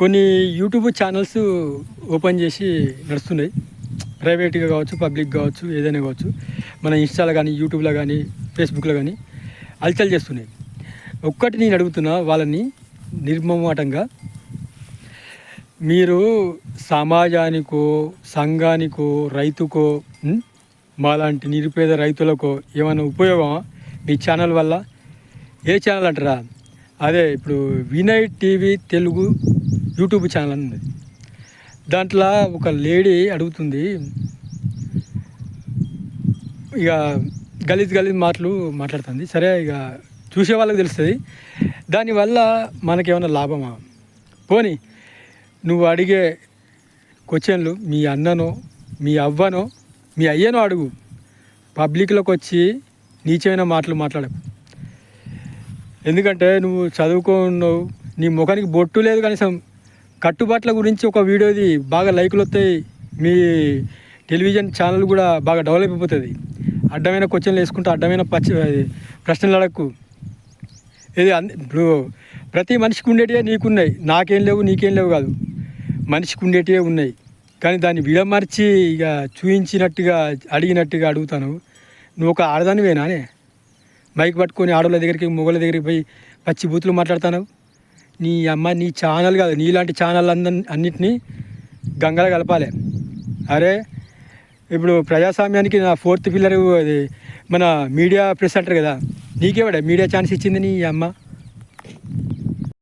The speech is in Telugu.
కొన్ని యూట్యూబ్ ఛానల్స్ ఓపెన్ చేసి నడుస్తున్నాయి. ప్రైవేట్గా కావచ్చు పబ్లిక్ కావచ్చు ఏదైనా కావచ్చు. మన ఇన్స్టాలో కానీ యూట్యూబ్లో కానీ ఫేస్బుక్లో కానీ అలచల్ చేస్తున్నాయి. ఒక్కటి నేను అడుగుతున్నా వాళ్ళని నిర్మమాటంగా మీరు సమాజానికో సంఘానికో రైతుకో మాలాంటి నిరుపేద రైతులకో ఏమైనా ఉపయోగమా? మీ ఛానల్ వల్ల ఏ ఛానల్ అంటారా? అదే ఇప్పుడు Vinay TV Telugu YouTube channel ఉంది దాంట్లో ఒక లేడీ అడుగుతుంది ఇక గలీజ్ గలీజ్ మాటలు మాట్లాడుతుంది. సరే ఇక చూసే వాళ్ళకి తెలుస్తుంది. దానివల్ల మనకేమైనా లాభమా? పోనీ నువ్వు అడిగే క్వశ్చన్లు మీ అన్ననో మీ అవ్వనో మీ అయ్యనో అడుగు. పబ్లిక్లోకి వచ్చి నీచమైన మాటలు మాట్లాడకు. ఎందుకంటే నువ్వు చదువుకున్నావు నీ ముఖానికి బొట్టు లేదు కనీసం. కట్టుబాట్ల గురించి ఒక వీడియోది బాగా లైకులు వస్తాయి. మీ టెలివిజన్ ఛానల్ కూడా బాగా డెవలప్ అయిపోతుంది. అడ్డమైన క్వశ్చన్లు వేసుకుంటూ అడ్డమైన పచ్చ ప్రశ్నలు అడగకు. ఇది ఇప్పుడు ప్రతి మనిషికి ఉండేటివే నీకున్నాయి. నాకేం లేవు నీకేం లేవు కాదు. మనిషికి ఉండేటివే ఉన్నాయి. కానీ దాన్ని విడమర్చి ఇక చూయించినట్టుగా అడిగినట్టుగా అడుగుతాను. నువ్వు ఒక ఆడదానివేనానే మైక్ పట్టుకొని ఆడవాళ్ళ దగ్గరికి మొగల దగ్గరికి పోయి పచ్చి బూతులు మాట్లాడుతాను నీ అమ్మ నీ ఛానల్ కాదు నీలాంటి ఛానల్ అంద అన్నిటినీ గంగల కలపాలి. అరే ఇప్పుడు ప్రజాస్వామ్యానికి నా ఫోర్త్ పిల్లర్ అది మన మీడియా ప్రెస్ అంటారు కదా నీకేవాడే మీడియా ఛాన్స్ ఇచ్చింది నీ అమ్మ.